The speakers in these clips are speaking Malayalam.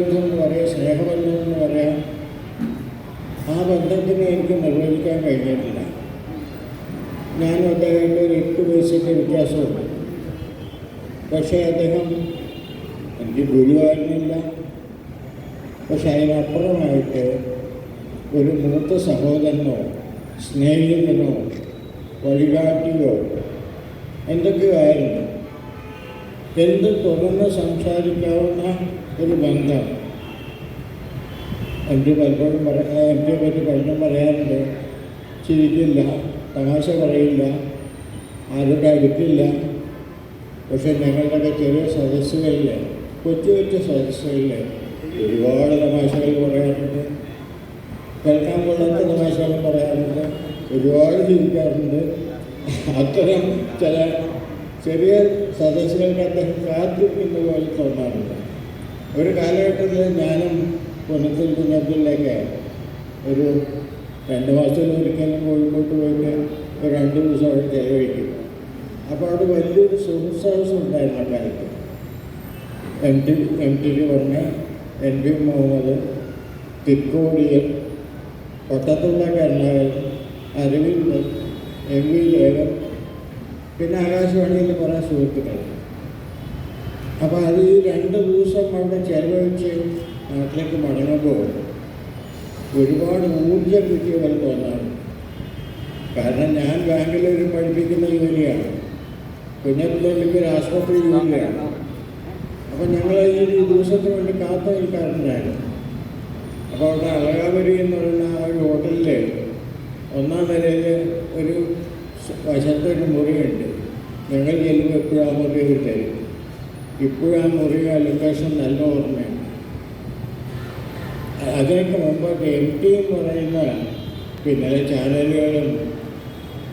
എന്ന് പറയാം സ്നേഹബന്ധം എന്ന് പറയാം. ആ ബന്ധത്തിനെ എനിക്ക് നിർവഹിക്കാൻ കഴിഞ്ഞിട്ടില്ല. ഞാനും അദ്ദേഹത്തിന്റെ ഒരു എട്ട് വയസ്സിന്റെ വ്യത്യാസമുണ്ട്. പക്ഷേ അദ്ദേഹം എനിക്ക് ഗുരുവായിരുന്നില്ല. പക്ഷെ അതിനപ്പുറമായിട്ട് ഒരു മൂത്ത സഹോദരനോ സ്നേഹിതനോ വഴികാട്ടിയോ എന്തൊക്കെയോ ആയിരുന്നു. എന്ത് തുറന്ന് സംസാരിക്കാവുന്ന ഒരു ബന്ധം? എം പി പലപ്പോഴും പറയാ എം പിയെ പറ്റി പലരും പറയാറുണ്ട്. ചിരിക്കില്ല തമാശ പറയില്ല ആരുടെ അടുക്കില്ല പക്ഷെ ഞങ്ങളുടെയൊക്കെ ചെറിയ സദസ്സുകളിൽ കൊച്ചു കൊച്ചു സദസ്സുകളിൽ ഒരുപാട് തമാശകൾ പറയാറുണ്ട്. കേൾക്കാൻ കൊള്ളാത്ത തമാശകൾ പറയാറുണ്ട്. ഒരുപാട് ചിരിക്കാറുണ്ട്. അത്തരം ചില ചെറിയ സദസ്സുകൾക്ക് അദ്ദേഹം കാത്തിരിക്കുന്ന പോലെ തോന്നാറുണ്ട് ഒരു കാലഘട്ടത്തിൽ ഞാനും പുനത്തിൽ പുനത്തിലേക്ക് ഒരു രണ്ട് മാസത്തിൽ ഒരിക്കലും കോഴിക്കോട്ട് പോയിട്ട് ഒരു രണ്ട് ദിവസം അവിടെ ചെലവഴിക്കും. അപ്പോൾ അവിടെ വലിയൊരു സുഹൃത്ത് സദസ് ഉണ്ടായിരുന്നു അക്കാലത്ത് കാലത്ത്. എം ടി എം ടിക്ക് പറഞ്ഞ എൻ പി മുഹമ്മദ് തിക്കോടിയൻ കൊട്ടത്തുള്ള കരുണാകരൻ അരവിന്ദ് എം വി ലേഖൻ പിന്നെ ആകാശവാണിയിൽ കുറേ സുഹൃത്തുക്കൾ. അപ്പോൾ അത് ഈ രണ്ട് ദിവസം അവിടെ ചെലവഴിച്ച് നാട്ടിലേക്ക് മടങ്ങുമ്പോൾ ഒരുപാട് ഊർജം കിട്ടിയ പോലെ തോന്നാറുണ്ട് കാരണം ഞാൻ ബാങ്കിൽ പഠിപ്പിക്കുന്ന ജോലിയാണ്. കുഞ്ഞപ്പിള്ളേർക്ക് ഒരു ആശുപത്രി ജോലിയാണ്. അപ്പം ഞങ്ങൾ ഈ ദിവസത്തിന് വേണ്ടി കാത്തു നിൽക്കാറുണ്ടായിരുന്നു. അപ്പോൾ അവിടെ അളകാപുരി എന്ന് പറയുന്ന ആ ഒരു ഹോട്ടലിൽ ഒന്നാം നിലയിൽ ഒരു വശത്തൊരു മുറിയുണ്ട്. ഞങ്ങൾ ചെല്ലുമ്പോൾ എപ്പോഴും ആ മുറി വിട്ടേരും ഇപ്പോഴും ആ മുറി ആ ലൊക്കേഷൻ നല്ല ഓർമ്മയാണ്. അതിനൊക്കെ മുമ്പൊക്കെ എം ടി എന്ന് പറയുന്ന പിന്നെ ചാനലുകളും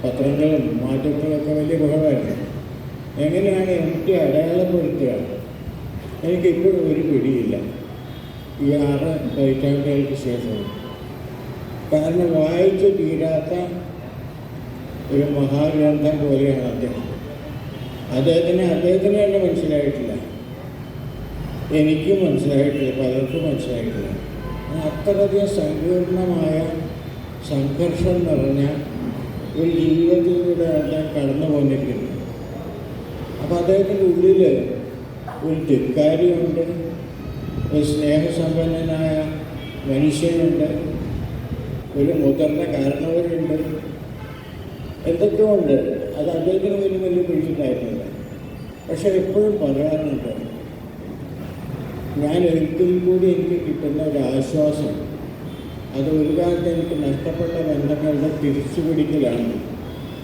പത്രങ്ങളും മാധ്യമങ്ങളൊക്കെ വലിയ ബഹളമായിരുന്നു. എങ്ങനെയാണ് എം ടി അടയാളപ്പെടുത്തുക? എനിക്കിപ്പോഴും ഒരു പിടിയില്ല. ഈ ആറ് പതിറ്റാണ്ടുകൾക്ക് ശേഷം കാരണം വായിച്ചു തീരാത്ത ഒരു മഹാഗ്രന്ഥം പോലെയാണ് അദ്ദേഹം. അദ്ദേഹത്തിന് അദ്ദേഹത്തിന് തന്നെ മനസ്സിലായിട്ടില്ല. എനിക്കും മനസ്സിലായിട്ടില്ല പലർക്കും മനസ്സിലായിട്ടില്ല. അത്രയധികം സങ്കീർണമായ സംഘർഷം നിറഞ്ഞ ഒരു ജീവിതത്തിലൂടെ അദ്ദേഹം കടന്നു പോന്നിരിക്കുന്നു. അപ്പോൾ അദ്ദേഹത്തിന്റെ ഉള്ളിൽ ഒരു ധിക്കാരിയുണ്ട് ഒരു സ്നേഹസമ്പന്നനായ മനുഷ്യനുണ്ട് ഒരു മുതിർന്ന കാരണവരുണ്ട്. എന്തൊക്കെയുണ്ട് അത് അദ്ദേഹത്തിന് വലിയ വലിയ പിടിച്ചിട്ടായിരുന്നില്ല പക്ഷെ എപ്പോഴും പറയാറുണ്ട്. ഞാൻ ഒരിക്കൽ കൂടി എനിക്ക് കിട്ടുന്ന ഒരു ആശ്വാസം അത് ഒരു കാലത്ത് എനിക്ക് നഷ്ടപ്പെട്ട ബന്ധങ്ങളുടെ തിരിച്ചു പിടിക്കലാണ്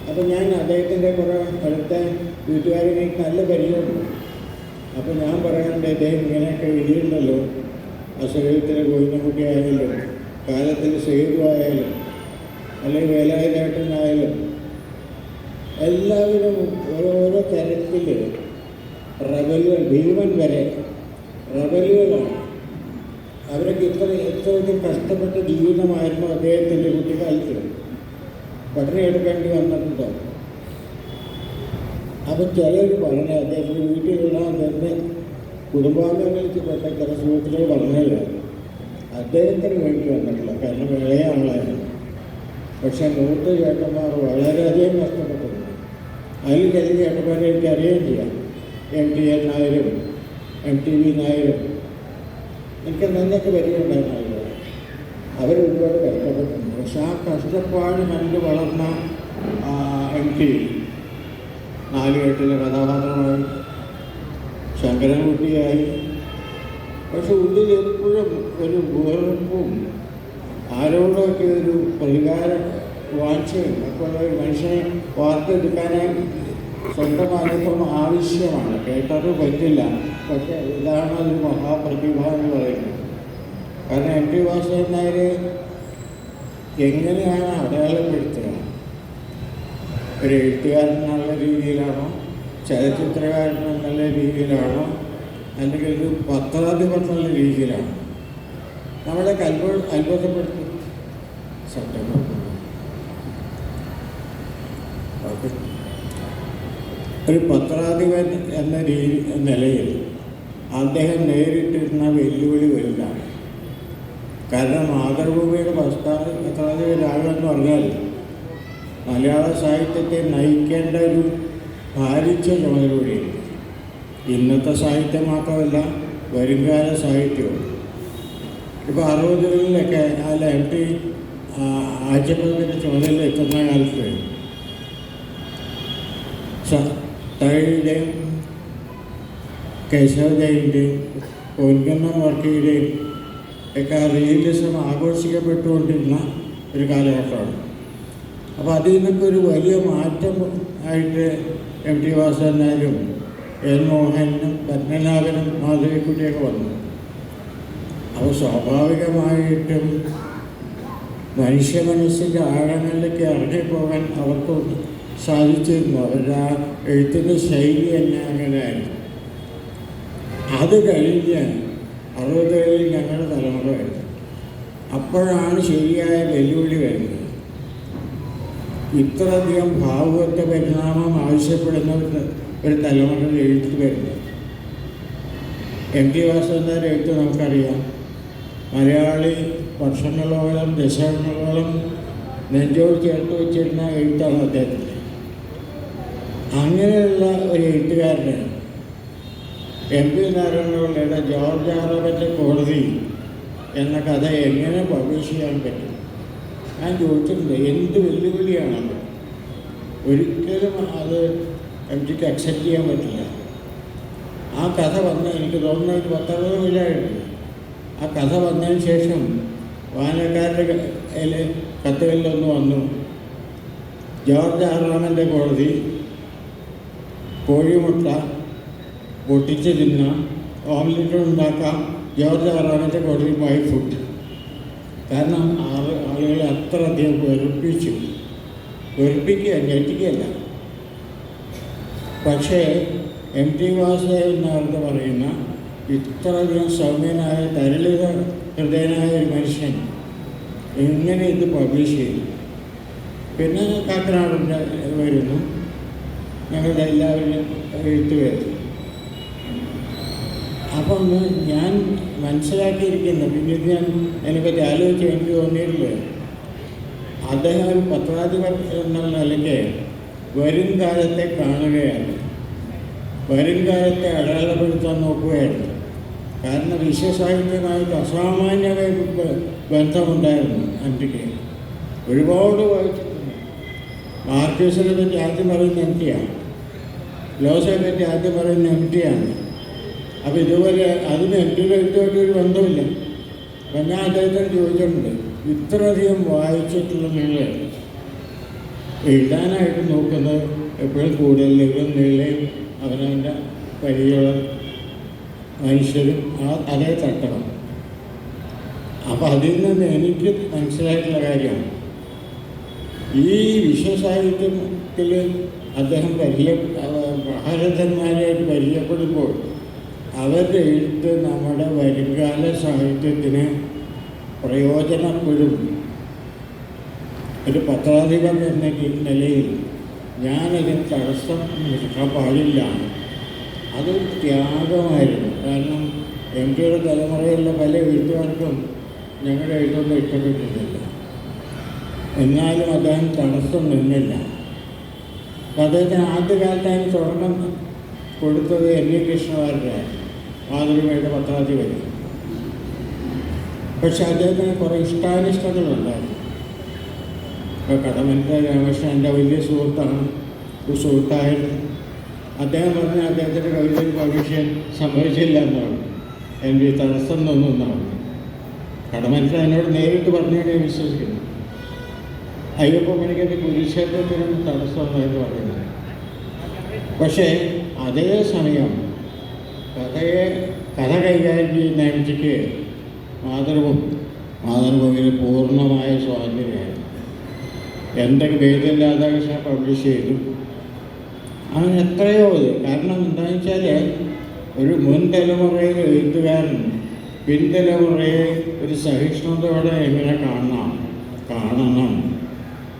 അപ്പോൾ ഞാൻ അദ്ദേഹത്തിന്റെ കുറേ അടുത്ത വീട്ടുകാരെ എനിക്ക് നല്ല പരിചയമുണ്ട്. അപ്പോൾ ഞാൻ പറയാറുണ്ട് അദ്ദേഹം ഇങ്ങനെയൊക്കെ എഴുതിയിട്ടുണ്ടല്ലോ. അസുഖത്തിലെ ഗോവിന്ദൻകുട്ടി ആയാലും കാലത്തിൽ സേതു ആയാലും അല്ലെങ്കിൽ വേലായുധേട്ടനായാലും എല്ലാവരും ഓരോരോ തരത്തിൽ റബലുകൾ ഭീമൻ വരെ റബലുകളാണ് അവരൊക്കെ ഇത്ര എത്രയൊക്കെ കഷ്ടപ്പെട്ട ജീവിതമായിരുന്നു അദ്ദേഹത്തിന്റെ കുട്ടിക്കാലത്ത്. പഠനം എടുക്കേണ്ടി വന്നിട്ടുണ്ടോ? അപ്പം ചിലർ പറഞ്ഞ അദ്ദേഹത്തിന്റെ വീട്ടിലുള്ള അദ്ദേഹത്തിന്റെ കുടുംബാംഗങ്ങൾക്ക് പെട്ട ചില സുഹൃത്തുക്കൾ പറഞ്ഞല്ല? അദ്ദേഹത്തിന് വേണ്ടി വന്നിട്ടില്ല കാരണം ഇളയ ആളായിരുന്നു. പക്ഷെ മൂത്ത ചേട്ടന്മാർ വളരെയധികം കഷ്ടപ്പെട്ടിട്ടുണ്ട്. അതിൽ ചില ചേട്ടന്മാരെ എനിക്ക് അറിയുകയും ചെയ്യാം. എം ടി എൻ നായരും എം ടി വി നായരും എനിക്ക് നന്നൊക്കെ വരികയുണ്ടായിരുന്നു അവർ ഒരുപാട് കഷ്ടപ്പെട്ടിട്ടുണ്ട്. പക്ഷെ ആ കഷ്ടപ്പാട് കണ്ട് വളർന്ന എം ടി നാലുകെട്ടിലെ കഥാപാത്രമായി ശങ്കരൻകുട്ടിയായി. പക്ഷെ ഉള്ളിൽ എപ്പോഴും ഒരു വെറുപ്പും ആരോടൊക്കെ ഒരു പ്രതികാര വാഞ്ചയും അപ്പോൾ മനുഷ്യനെ വാർത്തെടുക്കാനായി സ്വന്തം അനുഭവം ആവശ്യമാണ്. കേട്ടത് പറ്റില്ല. പക്ഷെ ഇതാണ് ഒരു മഹാപ്രതിഭ എന്ന് പറയുന്നത്. കാരണം എം ടി വാസുദേവൻ നായർ എങ്ങനെയാണ് അടയാളപ്പെടുത്തുക? ഒരു എഴുത്തുകാരൻ എന്നുള്ള രീതിയിലാണോ? ചലച്ചിത്രകാരൻ എന്നുള്ള രീതിയിലാണോ? അല്ലെങ്കിൽ ഒരു പത്രാധിപർ എന്നുള്ള രീതിയിലാണോ? നമ്മളെ കൽബ അത്ഭുതപ്പെടുത്തി. September okay. ഒരു പത്രാധിപൻ എന്ന രീതി നിലയിൽ അദ്ദേഹം നേരിട്ടിരുന്ന വെല്ലുവിളി വലുതാണ്. കാരണം മാതൃഭൂമിയുടെ പ്രസ്ഥാന പത്രാധിപരാകുമെന്ന് പറഞ്ഞാൽ മലയാള സാഹിത്യത്തെ നയിക്കേണ്ട ഒരു ഭാരിച്ച ചുമതലൂടെയുണ്ട് ഇന്നത്തെ സാഹിത്യം മാത്രമല്ല വരുംകാല സാഹിത്യവും. ഇപ്പോൾ അറുപതുകളിലൊക്കെ അല്ല എം ടി ആചരണത്തിന്റെ ചുമതല എത്തുന്ന കാലത്ത് തകഴിയുടെയും കേശവദേവിന്റെയും പൊൻകുന്നം വർക്കിയുടെയും ഒക്കെ റിയലിസം ആഘോഷിക്കപ്പെട്ടുകൊണ്ടിരുന്ന ഒരു കാലഘട്ടമാണ്. അപ്പോൾ അതിൽ നിന്നൊക്കെ ഒരു വലിയ മാറ്റം ആയിട്ട് എം ടി വാസുദേവനായാലും എൻ മോഹനും പത്മനാഭനും മാധവിക്കുട്ടിയൊക്കെ വന്നു. അപ്പോൾ സ്വാഭാവികമായിട്ടും മനുഷ്യ മനസ്സിന്റെ ആഴങ്ങളിലേക്ക് ഇറങ്ങിപ്പോകാൻ അവർക്ക് സാധിച്ചിരുന്നു അവരുടെ ആ എഴുത്തിന്റെ ശൈലി തന്നെ അങ്ങനെയായിരുന്നു. അത് കഴിഞ്ഞ് അറുപതുകളിൽ ഞങ്ങളുടെ തലമുറ വരുന്നത് അപ്പോഴാണ് ശരിയായ വെല്ലുവിളി വരുന്നത്. ഇത്രയധികം ഭാവുകത്തെ പരിണാമം ആവശ്യപ്പെടുന്ന ഒരു തലമുറയിൽ എഴുത്ത് വരുന്നത്. എം ടി വാസുദേവന്റെ എഴുത്ത് നമുക്കറിയാം. മലയാളി വർഷങ്ങളോളം ദശകങ്ങളോളം നെഞ്ചോട് ചേർത്ത് വെച്ചിരുന്ന എഴുത്താണ് അദ്ദേഹത്തിന്റെ. അങ്ങനെയുള്ള ഒരു എഴുത്തുകാരന് എം പി നാരായണപിള്ളയുടെ ജോർജ് ആറവന്റെ കോടതി എന്ന കഥ എങ്ങനെ പബ്ലിഷ് ചെയ്യാൻ പറ്റും? ഞാൻ ചോദിച്ചിട്ടുണ്ട് എന്ത് വെല്ലുവിളിയാണത്? ഒരിക്കലും അത് എം ജിക്ക് അക്സെപ്റ്റ് ചെയ്യാൻ പറ്റില്ല. ആ കഥ വന്ന് എനിക്ക് തോന്നുന്നത് ഒരു പത്തറുപത് ആ കഥ വന്നതിന് ശേഷം വായനക്കാരുടെ കത്തുകളിലൊന്ന് വന്നു. ജോർജ് ആറാമന്റെ കോടതി കോഴിമുട്ട പൊട്ടിച്ച് തിന്നാം ഓംലെറ്റ് ഉണ്ടാക്കാം ജോർജ് ആറാമത്തെ കോട്ടിൽ ബൈ ഫുഡ് കാരണം ആൾ ആളുകളെ അത്ര അധികം വെറുപ്പിച്ചു. വെറുപ്പിക്കുക ഞെട്ടിക്കുകയല്ല. പക്ഷേ എം ടി വാസുദേവൻ എന്നവർക്ക് പറയുന്ന ഇത്രയധികം സൗമ്യനായ തരളിത ഹൃദയനായ ഒരു മനുഷ്യൻ എങ്ങനെ ഇത് പബ്ലിഷ് ചെയ്തു? പിന്നെ കാക്കനാടിന്റെ വരുന്നു. ഞങ്ങളുടെ എല്ലാവരും എഴുത്ത് വരുന്നു അപ്പം ഞാൻ മനസ്സിലാക്കിയിരിക്കുന്നു പിന്നീട് ഞാൻ അതിനെപ്പറ്റി ആലോചിച്ച് എനിക്ക് തോന്നിയിട്ടില്ല. അദ്ദേഹം ഒരു പത്രാധിപർ എന്നുള്ള നിലയ്ക്ക് വരും കാലത്തെ കാണുകയാണ് വരും കാലത്തെ അടയാളപ്പെടുത്താൻ നോക്കുകയാണ് കാരണം വിശ്വസാഹിത്യമായിട്ട് അസാമാന്യമായ ബന്ധമുണ്ടായിരുന്നു അന്റിക്ക് ഒരുപാട് വായിച്ചിട്ടുണ്ട്. മാർക്യൂസിനെ പറ്റി ആദ്യം പറയുന്ന എം ടിയാണ് ലോസയെ പറ്റി ആദ്യം പറയുന്ന എം ടിയാണ് അപ്പോൾ ഇതുപോലെ അതിന് എം ടിയുടെ എഴുത്തുമായിട്ട് ഒരു ബന്ധമില്ല അപ്പം ഞാൻ അദ്ദേഹത്തിന് ചോദിച്ചിട്ടുണ്ട് ഇത്രയധികം വായിച്ചിട്ടുള്ള നിങ്ങൾ എഴുതാനായിട്ട് നോക്കുന്നത് എപ്പോഴും കൂടുതൽ നീളയും അവനവന്റെ പരിചയം മനുഷ്യരും ആ അതേ തട്ടണം. അപ്പം അതിൽ നിന്ന് എനിക്ക് മനസ്സിലായിട്ടുള്ള കാര്യമാണ്. ഈ വിശ്വസാഹിത്യത്തിൽ അദ്ദേഹം പരിചയ മഹാരഥന്മാരെ പരിചയപ്പെടുമ്പോൾ അവരുടെ എഴുത്ത് നമ്മുടെ വരുംകാല സാഹിത്യത്തിന് പ്രയോജനപ്പെടും. ഒരു പത്രാധിപൻ എന്ന നിലയിൽ ഞാനതിന് തടസ്സം നിൽക്കാൻ പാടില്ല. അത് ത്യാഗമായിരുന്നു. കാരണം എന്റെ ഒരു തലമുറയിലുള്ള പല എഴുത്തുകാർക്കും ഞങ്ങളുടെ എഴുത്തൊന്നും ഇഷ്ടപ്പെട്ടിട്ടില്ല. എന്നാലും അദ്ദേഹം തടസ്സം നിന്നില്ല. അദ്ദേഹത്തിന് ആദ്യകാലത്തായി സ്വർണം കൊടുത്തത് എൻ വി കൃഷ്ണവാരുടെ മാതൃകയുടെ പത്രാധിപതി. പക്ഷെ അദ്ദേഹത്തിന് കുറേ ഇഷ്ടാനിഷ്ടങ്ങളുണ്ടായിരുന്നു. ഇപ്പോൾ കടമന്റെ രാമകൃഷ്ണൻ എന്റെ വലിയ സുഹൃത്താണ് ഒരു സുഹൃത്തായിരുന്നു. അദ്ദേഹം പറഞ്ഞ അദ്ദേഹത്തിന്റെ കവിതയിൽ പരീക്ഷ സംഭവിച്ചില്ല എന്നാണ് എന്റെ തടസ്സം തടസ്സം എന്നാണ്. കടമന്റെ എന്നോട് നേരിട്ട് പറഞ്ഞാണ് ഞാൻ വിശ്വസിക്കുന്നത് അയ്യപ്പ മണിക്കന്റെ കുരുക്ഷേത്രത്തിനും തടസ്സമെന്ന് പറയുന്നത്. പക്ഷേ അതേ സമയം കഥയെ കഥ കൈകാര്യം ചെയ്യുന്ന എം ജിക്ക് മാതൃഭൂമി മാതൃഭൂമിയിൽ പൂർണമായ സ്വാതന്ത്ര്യമായിരുന്നു. എന്തൊക്കെ വേദൻ രാധാകൃഷ്ണ പബ്ലിഷ് ചെയ്തു? അങ്ങനെ എത്രയോ ഇത്. കാരണം എന്താണെന്ന് വെച്ചാൽ ഒരു മുൻ തലമുറയിൽ എഴുത്തുകാരൻ പിൻതലമുറയെ ഒരു സഹിഷ്ണുതയോടെ എങ്ങനെ കാണണം കാണണം?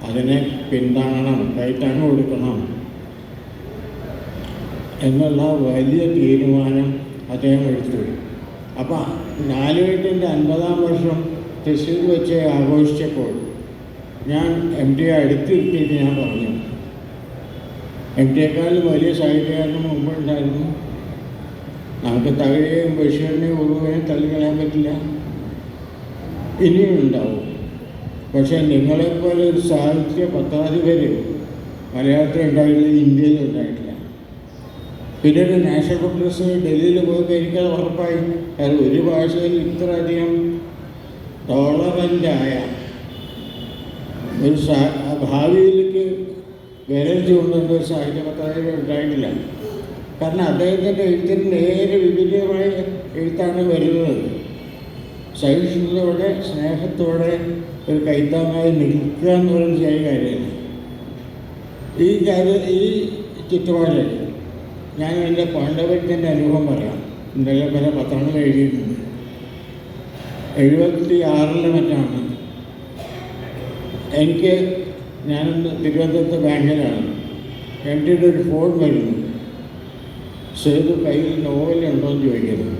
അതിനെ പിന്താങ്ങണം കൈത്താങ്ങ് കൊടുക്കണം എന്നുള്ള വലിയ തീരുമാനം അദ്ദേഹം എടുത്തു. അപ്പം നാലുകെട്ടിന്റെ അൻപതാം വർഷം തൃശ്ശൂർ വെച്ച് ആഘോഷിച്ചപ്പോൾ ഞാൻ എം ടിയെ അടുത്തിരുത്തിയിട്ട് ഞാൻ പറഞ്ഞു. എം ടിയെക്കാളും വലിയ സാഹിത്യകാരന് മുമ്പുണ്ടായിരുന്നു. നമുക്ക് തകഴിയെയും ബഷീറിനെയും ഉറുവിനെയും തള്ളിക്കളയാൻ പറ്റില്ല. ഇനിയും ഉണ്ടാവും. പക്ഷേ നിങ്ങളെപ്പോലെ ഒരു സാഹിത്യ പത്താധിപര് മലയാളത്തിൽ ഉണ്ടായിട്ടില്ല ഇന്ത്യയിൽ ഉണ്ടായിട്ടില്ല. പിന്നീട് നാഷണൽ കോൺഗ്രസ് ഡൽഹിയിൽ പോയപ്പോൾ എനിക്കത് ഉറപ്പായി അത് ഒരു ഭാഷയിൽ ഇത്രയധികം ടോളറന്റായ ഒരു സാ ഭാവിയിലേക്ക് വിരൽ ചൂണ്ടുന്ന ഒരു സാഹിത്യ പത്രാധിപർ ഉണ്ടായിട്ടില്ല. കാരണം അദ്ദേഹത്തിന്റെ എഴുത്തിന് നേരെ വിപുലമായ എഴുത്താണ് വരുന്നത്. സഹിഷ്ണുതയോടെ സ്നേഹത്തോടെ ഒരു കൈത്താങ്ങായി നിൽക്കുക എന്ന് പറയുന്ന ചെറിയ കാര്യമല്ല ഈ കാര്യം ഈ ചുറ്റുപാടിൽ ഞാൻ എന്റെ പാണ്ഡവത്തിന്റെ അനുഭവം പറയാം. ഇന്നലെ പല പത്രങ്ങൾ എഴുതിയിട്ടുണ്ട്. എഴുപത്തി ആറിൽ മറ്റാണ്. എനിക്ക് ഞാൻ തിരുവനന്തപുരത്ത് ബാങ്കിലാണ്. എന്റെ ഒരു ഫോൺ വരുന്നു. സേതു കയ്യിൽ നോവലുണ്ടോ എന്ന് ചോദിക്കുന്നത്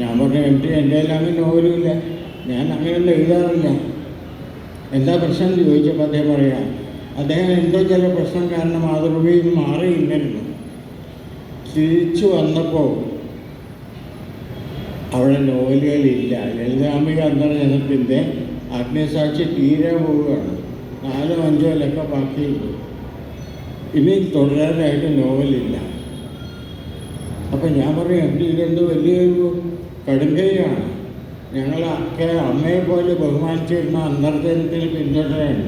ഞാൻ പറഞ്ഞു എം ടി എന്റെ എല്ലാം അങ്ങനെ നോവലുമില്ല ഞാൻ അങ്ങനെയൊന്നും എഴുതാറില്ല. എന്താ പ്രശ്നം ചോദിച്ചപ്പോൾ അദ്ദേഹം പറയാം അദ്ദേഹം എന്തോ ചില പ്രശ്നം കാരണം മാതൃഭൂമിയിൽ നിന്ന് മാറിയില്ലായിരുന്നു തിരിച്ചു വന്നപ്പോൾ അവിടെ നോവലുകളില്ല ലളിതാംബിക അന്തർജനത്തിന്റെ അഗ്നിസാക്ഷി തീരെ പോവുകയാണ്. നാലോ അഞ്ചോ ലക്ക ബാക്കിയുള്ളൂ ഇനി തുടരാനായിട്ട് നോവലില്ല അപ്പം ഞാൻ പറയും എന്റെ ഇതെന്ത് വലിയൊരു കടുങ്കയാണ്. ഞങ്ങളൊക്കെ അമ്മയെ പോലെ ബഹുമാനിച്ചിരുന്ന അന്തർജനത്തിൽ പിന്തുടരാണ്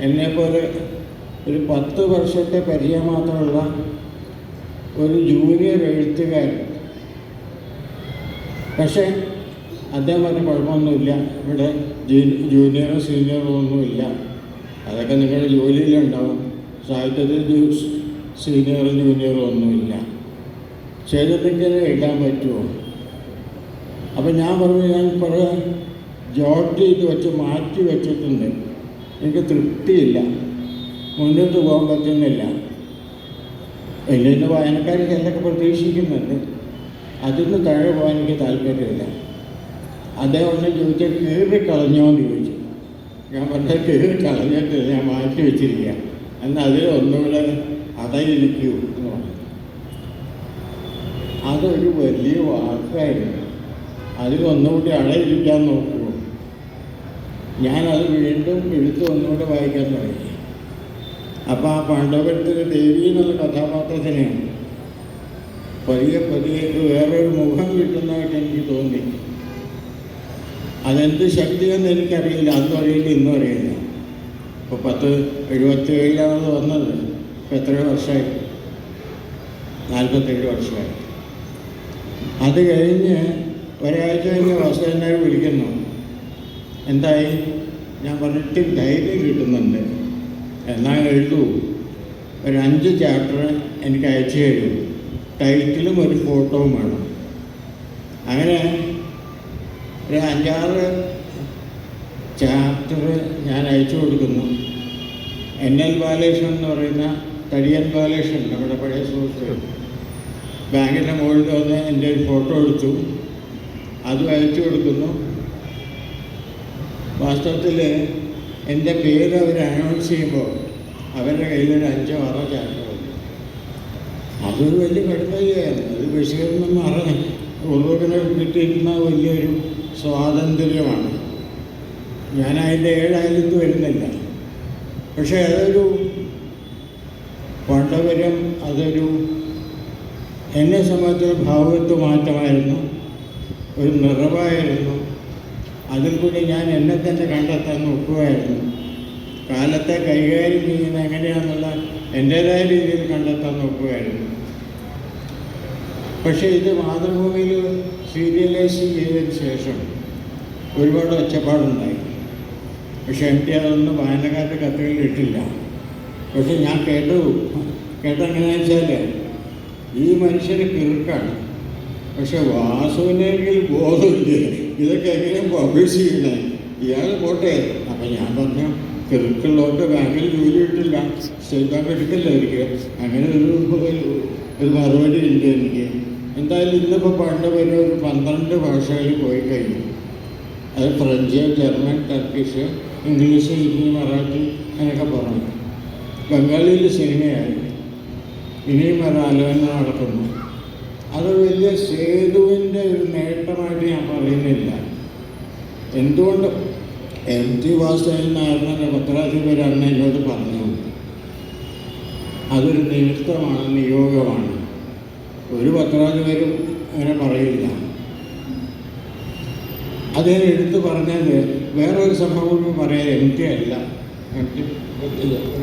എന്നെപ്പോലെ ഒരു പത്ത് വർഷത്തെ പരിചയം മാത്രമുള്ള ഒരു ജൂനിയർ എഴുത്തുകാരൻ. പക്ഷേ അദ്ദേഹം പറഞ്ഞ കുഴപ്പമൊന്നുമില്ല. ഇവിടെ ജൂനിയറോ സീനിയറോ ഒന്നുമില്ല. അതൊക്കെ നിങ്ങളുടെ ജോലിയിലുണ്ടാവും. സാഹിത്യത്തിൽ സീനിയറോ ജൂനിയറോ ഒന്നുമില്ല. ചെയ്തിട്ടെങ്കിൽ എഴുതാൻ പറ്റുമോ അപ്പം ഞാൻ പറഞ്ഞു ഞാൻ പറയാൻ ജോട്ട് ചെയ്ത് വെച്ച് മാറ്റി വെച്ചിട്ടുണ്ട്. എനിക്ക് തൃപ്തിയില്ല. മുന്നോട്ട് പോകാൻ പറ്റുന്നില്ല. എന്നിൽ വായനക്കാർക്ക് എന്തൊക്കെ പ്രതീക്ഷിക്കുന്നുണ്ട്? അതിന് താഴെ പോകാൻ എനിക്ക് താല്പര്യമില്ല. അദ്ദേഹം ഒന്ന് ചോദിച്ചാൽ കീറി കളഞ്ഞോന്ന് ചോദിച്ചു. ഞാൻ പറഞ്ഞ കീറി കളഞ്ഞിട്ട് ഞാൻ മാറ്റി വെച്ചിരിക്കുക എന്നാൽ അതിൽ ഒന്നുകൂടെ അതേ എന്ന് പറഞ്ഞു അതൊരു വലിയ വാക്കായിരുന്നു. അതിൽ ഒന്നുകൂടി അടയിരിക്കാൻ നോക്കൂ. ഞാനത് വീണ്ടും എടുത്ത് ഒന്നുകൂടെ വായിക്കാൻ തുടങ്ങി. അപ്പോൾ ആ പാണ്ഡവത്തിൽ ദേവി എന്നുള്ള കഥാപാത്രത്തിനെയാണ്. പതിയെ പതിയെ വേറൊരു മുഖം കിട്ടുന്നതായിട്ട് എനിക്ക് തോന്നി. അതെന്ത് ശക്തിയെന്ന് എനിക്കറിയില്ല. അന്നും അറിയില്ല ഇന്നും അറിയില്ല. ഇപ്പോൾ പത്ത് എഴുപത്തി ഏഴിലാണ് വന്നത്. ഇപ്പോൾ എത്രയോ വർഷമായി? നാൽപ്പത്തേഴ് വർഷമായി. അത് കഴിഞ്ഞ് ഒരാഴ്ച കഴിഞ്ഞ് വാസുദേവനായി വിളിക്കുന്നു. എന്തായി? ഞാൻ പറഞ്ഞിട്ട് ധൈര്യം കിട്ടുന്നുണ്ട്. എന്നാൽ എഴുതൂ ഒരു അഞ്ച് ചാപ്റ്റർ എനിക്ക് അയച്ചു തരൂ. ടൈറ്റിലും ഒരു ഫോട്ടോയും വേണം. അങ്ങനെ ഒരു അഞ്ചാറ് ചാപ്റ്റർ ഞാൻ അയച്ചു കൊടുക്കുന്നു. എൻ എൽ ബാലകൃഷ്ണൻ എന്ന് പറയുന്ന തടിയൻ ബാലകൃഷ്ണൻ നമ്മുടെ പഴയ സുഹൃത്ത്. ബാങ്കിന്റെ മുകളിൽ വന്ന് എന്റെ ഒരു ഫോട്ടോ എടുത്തു. അത് അയച്ചു കൊടുക്കുന്നു. വാസ്തവത്തിൽ എന്റെ പേര് അവർ അനൗൺസ് ചെയ്യുമ്പോൾ അവരുടെ കയ്യിലൊരു അഞ്ചോ ആറോ ചാനൽ അതൊരു വലിയ കടുപ്പയായിരുന്നു അത് ബഷീറിൽ നിന്ന് അറിഞ്ഞു ഉറവിനെ കിട്ടിയിരുന്ന വലിയൊരു സ്വാതന്ത്ര്യമാണ്. ഞാൻ അതിന്റെ ഇത് വരുന്നില്ല. പക്ഷേ അതൊരു പണ്ടവരും അതൊരു എന്നെ സംബന്ധിച്ച ഭാവത്വ മാറ്റമായിരുന്നു ഒരു നിറവായിരുന്നു. അതിൽ കൂടി ഞാൻ എന്നെ തന്നെ കണ്ടെത്താൻ നോക്കുകയായിരുന്നു കാലത്തെ കൈകാര്യം ചെയ്യുന്ന എങ്ങനെയാണെന്നുള്ള എന്റേതായ രീതിയിൽ കണ്ടെത്താൻ നോക്കുകയായിരുന്നു പക്ഷേ ഇത് മാതൃഭൂമിയിൽ സീരിയലൈസ് ചെയ്തതിന് ശേഷം ഒരുപാട് ഒച്ചപ്പാടുണ്ടായി. പക്ഷെ എം ടി അതൊന്നും വായനക്കാരുടെ കത്തുകളിൽ ഇട്ടില്ല. പക്ഷെ ഞാൻ കേട്ടു. കേട്ടെങ്ങനെയാണെന്ന് വെച്ചാൽ ഈ മനുഷ്യന് കിറുക്കാണ്. പക്ഷെ വാസുവിനെങ്കിൽ ബോധമില്ല? ഇതൊക്കെ എങ്ങനെ പബ്ലിഷ് ചെയ്യണേ ഇയാൾ പോട്ടെ. അപ്പം ഞാൻ പറഞ്ഞു കിറുക്കുള്ളവർക്ക് ബാങ്കിൽ ജോലി കിട്ടില്ല. സ്റ്റേറ്റ് ബാങ്ക് എടുക്കില്ല അവർക്ക് അങ്ങനെ ഒരു ഒരു- മറുപടി ഉണ്ട് എനിക്ക്. എന്തായാലും ഇന്നിപ്പോൾ പണ്ട് വരെ ഒരു പന്ത്രണ്ട് ഭാഷകളിൽ പോയി കഴിഞ്ഞു. അത് French German Turkish English Hindi Marathi അങ്ങനെയൊക്കെ പറഞ്ഞു. ബംഗാളിയിൽ സിനിമയായി ഇനിയും ഒരു ആലോചന നടക്കുന്നു. അത് വലിയ സേതുവിന്റെ ഒരു നേട്ടമായിട്ട് ഞാൻ പറയുന്നില്ല. എന്തുകൊണ്ട്? എം ടി വാസുദേവൻ നായരുടെ എന്നോട് പറഞ്ഞു. അതൊരു നിമിത്തമാണ് നിയോഗമാണ്. ഒരു പത്രാധിപരും അങ്ങനെ പറയില്ല. അദ്ദേഹം എടുത്തു പറഞ്ഞത് വേറൊരു സംഭവം പറയാൻ പറയാം. എം ടി അല്ല. M T